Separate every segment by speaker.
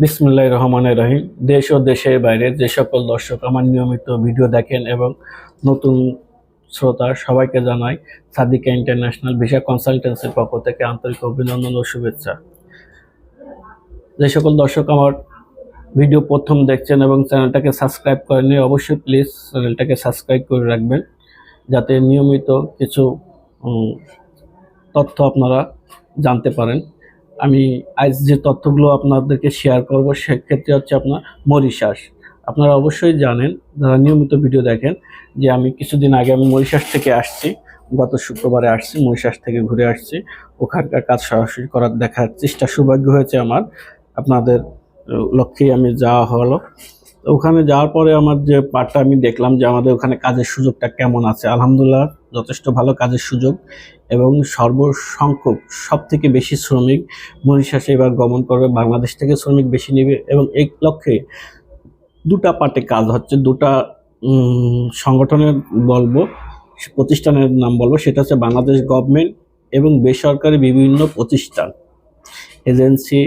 Speaker 1: বিসমুল্লাহ রহমানের রহিম। দেশ ও দেশের বাইরে যে সকল দর্শক আমার নিয়মিত ভিডিও দেখেন এবং নতুন শ্রোতা সবাইকে জানাই সাদিকা ইন্টারন্যাশনাল ভিসা কনসালটেন্সির পক্ষ থেকে আন্তরিক অভিনন্দন ও শুভেচ্ছা। যে সকল দর্শক আমার ভিডিও প্রথম দেখছেন এবং চ্যানেলটাকে সাবস্ক্রাইব করেননি, অবশ্যই প্লিজ চ্যানেলটাকে সাবস্ক্রাইব করে রাখবেন। যাতে নিয়মিত কিছু তথ্য আপনারা জানতে পারেন। আমি আজ যে তথ্যগুলো আপনাদেরকে শেয়ার করব, সেক্ষেত্রে হচ্ছে আপনার মরিশাস। আপনারা অবশ্যই জানেন, যারা নিয়মিত ভিডিও দেখেন, যে আমি কিছুদিন আগে আমি মরিশাস থেকে আসছি। গত শুক্রবারে আসছি, মরিশাস থেকে ঘুরে আসছি। ওখানকার কাজ সরাসরি করার দেখার চেষ্টা সৌভাগ্য হয়েছে আমার। আপনাদের লক্ষ্যেই আমি যাওয়া হলো। তো ওখানে যাওয়ার পরে আমার যে পার্টটা আমি দেখলাম যে আমাদের ওখানে কাজের সুযোগটা কেমন আছে। আলহামদুলিল্লাহ, যথেষ্ট ভালো কাজের সুযোগ এবং সর্বসংখ্যক সব থেকে বেশি শ্রমিক মরিশাসে এবার গমন করবে, বাংলাদেশ থেকে শ্রমিক বেশি নেবে এবং এই লক্ষ্যে দুটা পার্টে কাজ হচ্ছে, দুটা সংগঠনের বলব, প্রতিষ্ঠানের নাম বলব, সেটা হচ্ছে বাংলাদেশ গভর্নমেন্ট এবং বেসরকারি বিভিন্ন প্রতিষ্ঠান, এজেন্সি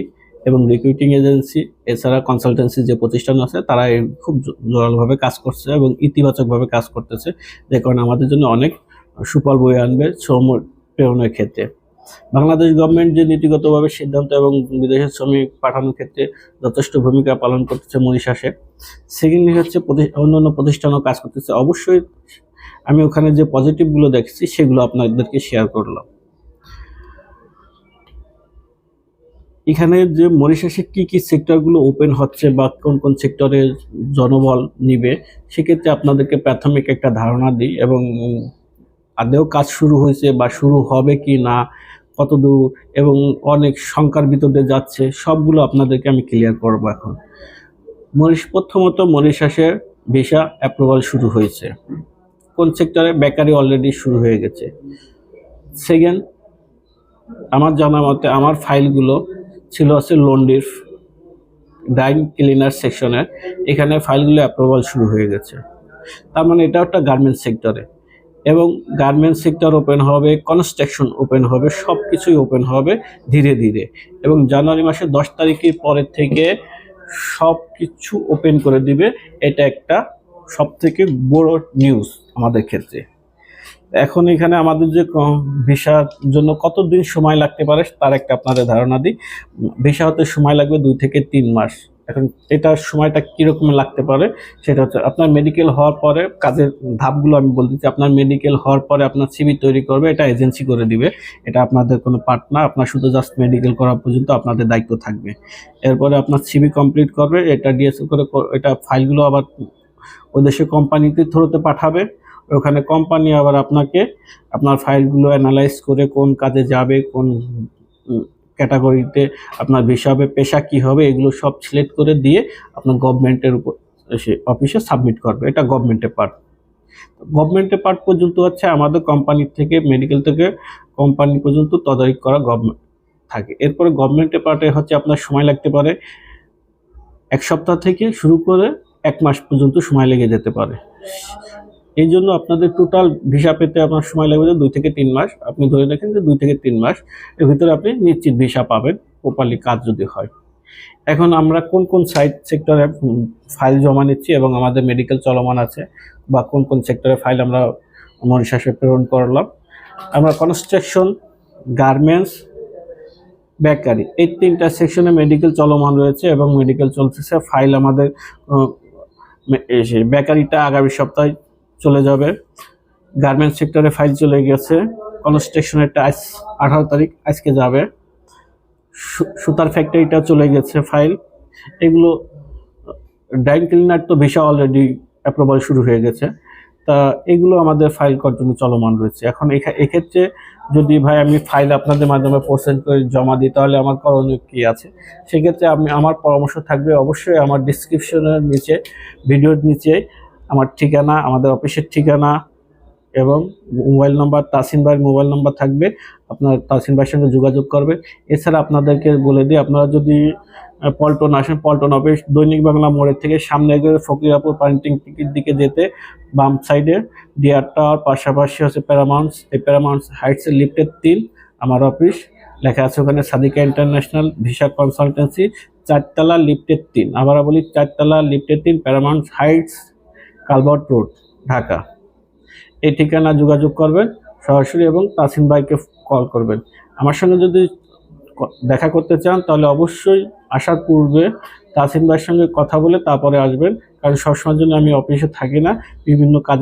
Speaker 1: এবং রিক্রুটিং এজেন্সি এছাড়া কনসালটেন্সি যে প্রতিষ্ঠান আছে, তারা খুব জোরালোভাবে কাজ করছে এবং ইতিবাচকভাবে কাজ করতেছে। যে কারণে আমাদের জন্য অনেক সুফল বয়ে আনবে শ্রম প্রেরণের ক্ষেত্রে। বাংলাদেশ গভর্নমেন্ট যে নীতিগতভাবে সিদ্ধান্ত এবং বিদেশের শ্রমিক পাঠানোর ক্ষেত্রে যথেষ্ট ভূমিকা পালন করতেছে মরিশাসে সেকেন্ডলি হচ্ছে অন্যান্য প্রতিষ্ঠানও কাজ করতেছে। অবশ্যই আমি ওখানে যে পজিটিভগুলো দেখছি, সেগুলো আপনাদেরকে শেয়ার করলাম। এখানে যে মরিশাসে কি কি সেক্টরগুলো ওপেন হচ্ছে বা কোন কোন সেক্টরে জনবল নিবে, সেক্ষেত্রে আপনাদেরকে প্রাথমিক একটা ধারণা দিই এবং আদেও কাজ শুরু হয়েছে বা শুরু হবে কি না, কতদূর এবং অনেক শঙ্কার ভিতরে যাচ্ছে, সবগুলো আপনাদেরকে আমি ক্লিয়ার করব এখন। মরিশ, প্রথমত মরিশাসের ভিসা অ্যাপ্রুভাল শুরু হয়েছে। কোন সেক্টরে? বেকারি অলরেডি শুরু হয়ে গেছে। সেকেন্ড আমার জানা মতে আমার ফাইলগুলো ছিল আছে লন্ডির ডাইং ক্লিনার সেকশনে এখানে ফাইলগুলো অ্যাপ্রুভাল শুরু হয়ে গেছে। তার মানে এটা একটা গার্মেন্টস সেক্টরে এবং গার্মেন্টস সেক্টর ওপেন হবে কনস্ট্রাকশন ওপেন হবে সব কিছুই ওপেন হবে ধীরে ধীরে। এবং জানুয়ারি মাসের দশ তারিখের পরের থেকে সব কিছু ওপেন করে দিবে। এটা একটা সব থেকে বড় নিউজ আমাদের ক্ষেত্রে। এখন এখানে আমাদের যে ভিসার জন্য কতদিন সময় লাগতে পারে, তার একটা আপনাদের ধারণা দিই। ভিসা হতে সময় লাগবে দুই থেকে তিন মাস। এখন এটার সময়টা কীরকম লাগতে পারে, সেটা হচ্ছে আপনার মেডিকেল হওয়ার পরে কাজের ধাপগুলো আমি বলতেছি আপনার মেডিকেল হওয়ার পরে আপনার সিবি তৈরি করবে, এটা এজেন্সি করে দিবে। এটা আপনাদের কোনো পার্ট না, আপনার শুধু জাস্ট মেডিকেল করা পর্যন্ত আপনাদের দায়িত্ব থাকবে। এরপরে আপনার সিবি কমপ্লিট করবে, এটা ডিএসএল করে এটা ফাইলগুলো আবার ওই দেশে কোম্পানিতে থ্রুতে পাঠাবে। ওখানে কোম্পানি আবার আপনাকে আপনার ফাইলগুলো অ্যানালাইজ করে কোন কাজে যাবে, কোন ক্যাটাগরিতে আপনার ভিসা হবে, পেশা কি হবে, এগুলো সব সিলেক্ট করে দিয়ে আপনার গভর্নমেন্টের উপর অফিসে সাবমিট করবে। এটা গভর্নমেন্টের পার্ট গভর্নমেন্টের পার্ট পর্যন্ত হচ্ছে আমাদের কোম্পানি থেকে মেডিকেল থেকে কোম্পানি পর্যন্ত তদারকি করা গভর্নমেন্ট থাকে। এরপরে গভর্নমেন্টের পার্টে হচ্ছে আপনার সময় লাগতে পারে। এক সপ্তাহ থেকে শুরু করে এক মাস পর্যন্ত সময় লেগে যেতে পারে। এই জন্য আপনাদের টোটাল ভিসা পেতে আপনার সময় লাগবে যে দুই থেকে তিন মাস। আপনি ধরে রাখেন যে দুই থেকে তিন মাস। এর ভিতরে আপনি নিশ্চিত ভিসা পাবেন প্রপারলি কাজ যদি হয়। এখন আমরা কোন কোন সাইট সেক্টরে ফাইল জমা নিচ্ছি এবং আমাদের মেডিকেল চলমান আছে বা কোন কোন সেক্টরে ফাইল আমরা মরিশাসে প্রেরণ করলাম। আমরা কনস্ট্রাকশন গার্মেন্টস বেকারি এই তিনটা সেকশনে মেডিকেল চলমান রয়েছে এবং মেডিকেল চলতেছে। ফাইল আমাদের বেকারিটা আগামী সপ্তাহে চলে যাবে। গার্মেন্টস সেক্টরে ফাইল চলে গেছে। কনস্ট্রাকশনেরটা আজ আঠারো তারিখ, আজকে যাবে। সুতার ফ্যাক্টরিটা চলে গেছে ফাইল এগুলো ডাইং ক্লিনার তো ভিসা অলরেডি অ্যাপ্রুভাল শুরু হয়ে গেছে। তা এগুলো আমাদের ফাইল কন্টিনিউ চলমান রয়েছে। এখন এখা- এক্ষেত্রে যদি ভাই আমি ফাইল আপনাদের মাধ্যমে প্রসেস করে জমা দিই, তাহলে আমার করণীয় কী আছে? সেক্ষেত্রে আমি, আমার পরামর্শ থাকবে অবশ্যই আমার ডিসক্রিপশনের নিচে ভিডিওর নিচে আমার ঠিকানা, আমাদের অফিসের ঠিকানা এবং মোবাইল নাম্বার তাসিন ভাইয়ের মোবাইল নাম্বার থাকবে। আপনার তাসিন ভাইয়ের সঙ্গে যোগাযোগ করবে এছাড়া আপনাদেরকে বলে দিই, আপনারা যদি পল্টন আসেন, পল্টন অফিস, দৈনিক বাংলা মোড়ের থেকে সামনে গিয়ে ফকিরাপুর প্রিন্টিং টিকিট দিকে যেতে বাম সাইডে, ডিয়ার টাওয়ার, পাশাপাশি হচ্ছে প্যারামাউন্টস, এই প্যারামাউন্টস হাইটসের লিফটের তিন আমার অফিস। লেখা আছে ওখানে সাদিকা ইন্টারন্যাশনাল ভিসা কনসালটেন্সি, চারতলা লিফটের তিন। আবার বলি, চারতলা লিফটের তিন Paramount Heights Culvert Road, Dhaka. এই ঠিকানা যোগাযোগ করবেন, সরাসরি এবং তাসিম ভাইকে কল করবেন। আমার সঙ্গে যদি দেখা করতে চান, তাহলে অবশ্যই আসার পূর্বে তাসিম ভাইয়ের সঙ্গে কথা বলে তারপরে আসবেন। কারণ সবসময়ের জন্য আমি অফিসে থাকি না, বিভিন্ন কাজে